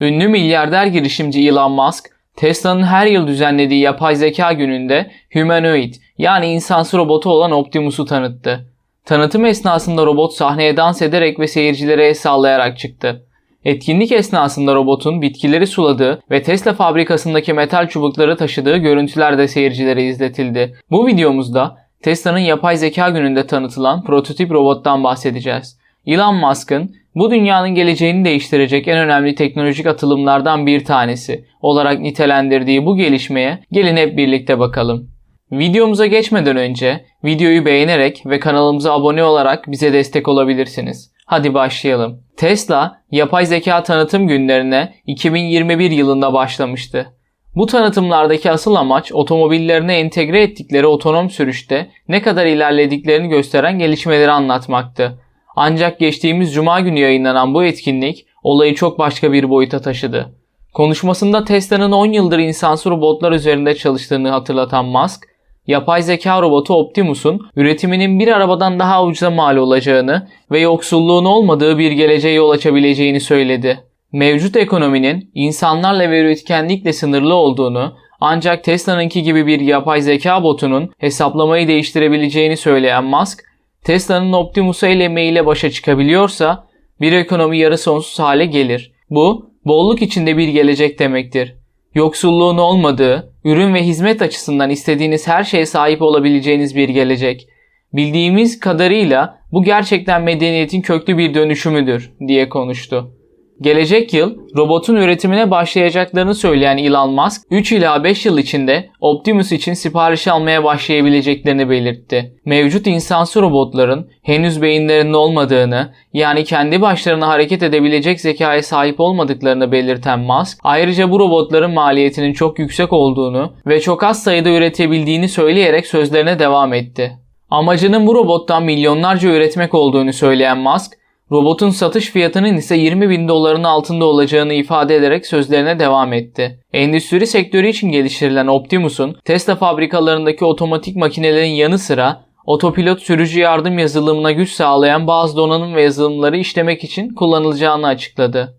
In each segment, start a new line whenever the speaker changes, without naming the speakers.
Ünlü milyarder girişimci Elon Musk, Tesla'nın her yıl düzenlediği yapay zeka gününde Humanoid yani insansı robotu olan Optimus'u tanıttı. Tanıtım esnasında robot sahneye dans ederek ve seyircilere el sallayarak çıktı. Etkinlik esnasında robotun bitkileri suladığı ve Tesla fabrikasındaki metal çubukları taşıdığı görüntüler de seyircilere izletildi. Bu videomuzda Tesla'nın yapay zeka gününde tanıtılan prototip robottan bahsedeceğiz. Elon Musk'ın bu dünyanın geleceğini değiştirecek en önemli teknolojik atılımlardan bir tanesi olarak nitelendirdiği bu gelişmeye gelin hep birlikte bakalım. Videomuza geçmeden önce videoyu beğenerek ve kanalımıza abone olarak bize destek olabilirsiniz. Hadi başlayalım. Tesla yapay zeka tanıtım günlerine 2021 yılında başlamıştı. Bu tanıtımlardaki asıl amaç otomobillerine entegre ettikleri otonom sürüşte ne kadar ilerlediklerini gösteren gelişmeleri anlatmaktı. Ancak geçtiğimiz cuma günü yayınlanan bu etkinlik olayı çok başka bir boyuta taşıdı. Konuşmasında Tesla'nın 10 yıldır insansı robotlar üzerinde çalıştığını hatırlatan Musk, yapay zeka robotu Optimus'un üretiminin bir arabadan daha ucuza mal olacağını ve yoksulluğun olmadığı bir geleceğe yol açabileceğini söyledi. Mevcut ekonominin insanlarla ve üretkenlikle sınırlı olduğunu ancak Tesla'nınki gibi bir yapay zeka botunun hesaplamayı değiştirebileceğini söyleyen Musk, Tesla'nın Optimus'a el emeğiyle başa çıkabiliyorsa bir ekonomi yarı sonsuz hale gelir. Bu bolluk içinde bir gelecek demektir. Yoksulluğun olmadığı, ürün ve hizmet açısından istediğiniz her şeye sahip olabileceğiniz bir gelecek. Bildiğimiz kadarıyla bu gerçekten medeniyetin köklü bir dönüşümüdür diye konuştu. Gelecek yıl robotun üretimine başlayacaklarını söyleyen Elon Musk 3 ila 5 yıl içinde Optimus için sipariş almaya başlayabileceklerini belirtti. Mevcut insansı robotların henüz beyinlerinin olmadığını yani kendi başlarına hareket edebilecek zekaya sahip olmadıklarını belirten Musk ayrıca bu robotların maliyetinin çok yüksek olduğunu ve çok az sayıda üretebildiğini söyleyerek sözlerine devam etti. Amacının bu robottan milyonlarca üretmek olduğunu söyleyen Musk, Robotun satış fiyatının ise 20 bin doların altında olacağını ifade ederek sözlerine devam etti. Endüstri sektörü için geliştirilen Optimus'un Tesla fabrikalarındaki otomatik makinelerin yanı sıra otopilot sürücü yardım yazılımına güç sağlayan bazı donanım ve yazılımları işlemek için kullanılacağını açıkladı.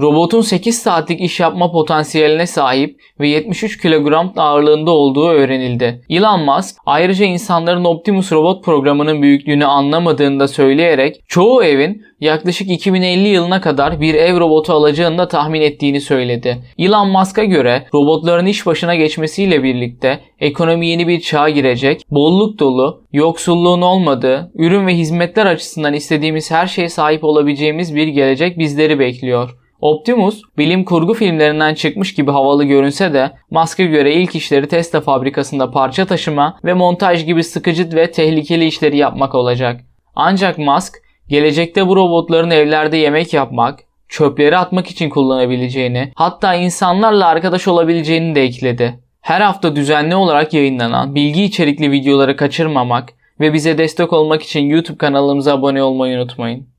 Robotun 8 saatlik iş yapma potansiyeline sahip ve 73 kilogram ağırlığında olduğu öğrenildi. Elon Musk ayrıca insanların Optimus robot programının büyüklüğünü anlamadığını da söyleyerek çoğu evin yaklaşık 2050 yılına kadar bir ev robotu alacağını da tahmin ettiğini söyledi. Elon Musk'a göre robotların iş başına geçmesiyle birlikte ekonomi yeni bir çağa girecek, bolluk dolu, yoksulluğun olmadığı, ürün ve hizmetler açısından istediğimiz her şeye sahip olabileceğimiz bir gelecek bizleri bekliyor. Optimus bilim kurgu filmlerinden çıkmış gibi havalı görünse de Musk'a göre ilk işleri Tesla fabrikasında parça taşıma ve montaj gibi sıkıcı ve tehlikeli işleri yapmak olacak. Ancak Musk gelecekte bu robotların evlerde yemek yapmak, çöpleri atmak için kullanabileceğini, hatta insanlarla arkadaş olabileceğini de ekledi. Her hafta düzenli olarak yayınlanan bilgi içerikli videoları kaçırmamak ve bize destek olmak için YouTube kanalımıza abone olmayı unutmayın.